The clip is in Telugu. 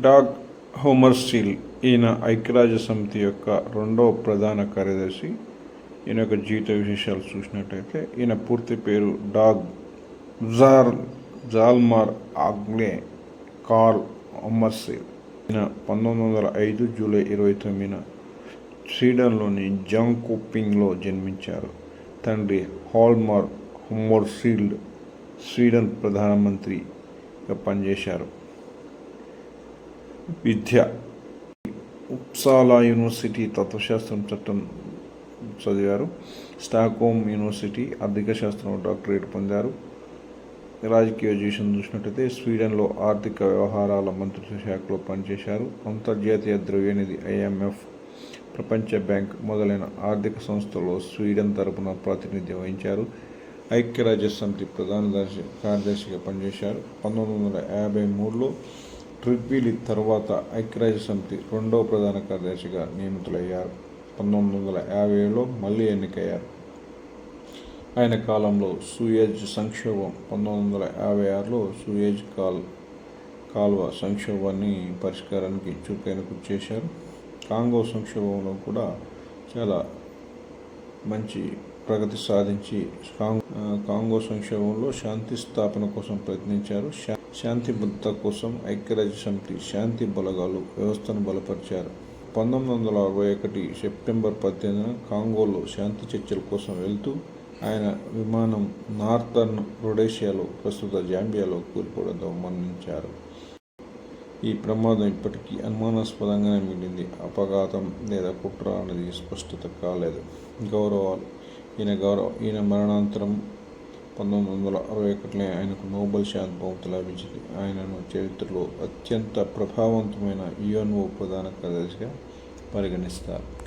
డాగ్ హోమర్స్టీల్ ఈయన ఐక్యరాజ్య సమితి యొక్క రెండవ ప్రధాన కార్యదర్శి. ఈయన యొక్క జీవిత విశేషాలు చూసినట్టయితే ఈయన పూర్తి పేరు డాగ్ జార్ జాల్మార్ ఆగ్లే కార్ల్ హోమర్సీల్ ఈయన పంతొమ్మిది వందల ఐదు జూలై ఇరవై తొమ్మిదిన స్వీడన్లోని జంకోపింగ్లో జన్మించారు. తండ్రి హాల్మార్ హోమర్సీల్డ్ స్వీడన్ ప్రధానమంత్రిగా పనిచేశారు. విద్య. ఉప్సాలా యూనివర్సిటీ తత్వశాస్త్రం చట్టం చదివారు. స్టాక్హోమ్ యూనివర్సిటీ ఆర్థిక శాస్త్రంలో డాక్టరేట్ పొందారు. రాజకీయ జీవితం చూసినట్టయితే స్వీడన్లో ఆర్థిక వ్యవహారాల మంత్రిత్వ శాఖలో పనిచేశారు. అంతర్జాతీయ ద్రవ్యనిధి ఐఎంఎఫ్ ప్రపంచ బ్యాంక్ మొదలైన ఆర్థిక సంస్థల్లో స్వీడన్ తరపున ప్రాతినిధ్యం వహించారు. ఐక్యరాజ్య సమితి ప్రధాన దర్శి కార్యదర్శిగా పనిచేశారు. పంతొమ్మిది వందల యాభై మూడులో ట్రిబ్యులి తర్వాత ఐక్యరాజ్య సమితి రెండవ ప్రధాన కార్యదర్శిగా నియమితులయ్యారు. పంతొమ్మిది వందల యాభై ఏడులో మళ్ళీ ఎన్నికయ్యారు. ఆయన కాలంలో సూయేజ్ సంక్షోభం పంతొమ్మిది వందల యాభై ఆరులో సూయేజ్ కాల్ కాల్వ సంక్షోభాన్ని పరిష్కారానికి చురుకైన కృషి చేశారు. కాంగో సంక్షోభంలో కూడా చాలా మంచి ప్రగతి సాధించి కాంగ్ కాంగో సంక్షోభంలో శాంతి స్థాపన కోసం ప్రయత్నించారు. శా- శాంతి భద్రత కోసం ఐక్యరాజ్య సమితి శాంతి బలగాలు వ్యవస్థను బలపరిచారు. పంతొమ్మిది వందల అరవై ఒకటి సెప్టెంబర్ పద్దెనిమిదిన కాంగోలో శాంతి చర్చల కోసం వెళ్తూ ఆయన విమానం నార్థర్న్ రొడేషియాలో ప్రస్తుత జాంబియాలో కూలిపోవడంతో మరణించారు. ఈ ప్రమాదం ఇప్పటికీ అనుమానాస్పదంగానే మిగిలింది. అపఘాతం లేదా కుట్ర అనేది స్పష్టత కాలేదు. గౌరవాలు ఈయన గౌరవ ఈయన మరణాంతరం పంతొమ్మిది వందల అరవై ఒకటిలో ఆయనకు నోబెల్ శాంతి బహుమతి లభించింది. ఆయనను చరిత్రలో అత్యంత ప్రభావవంతమైన యుఎన్ఓ ప్రధాన కార్యదర్శిగా పరిగణిస్తారు.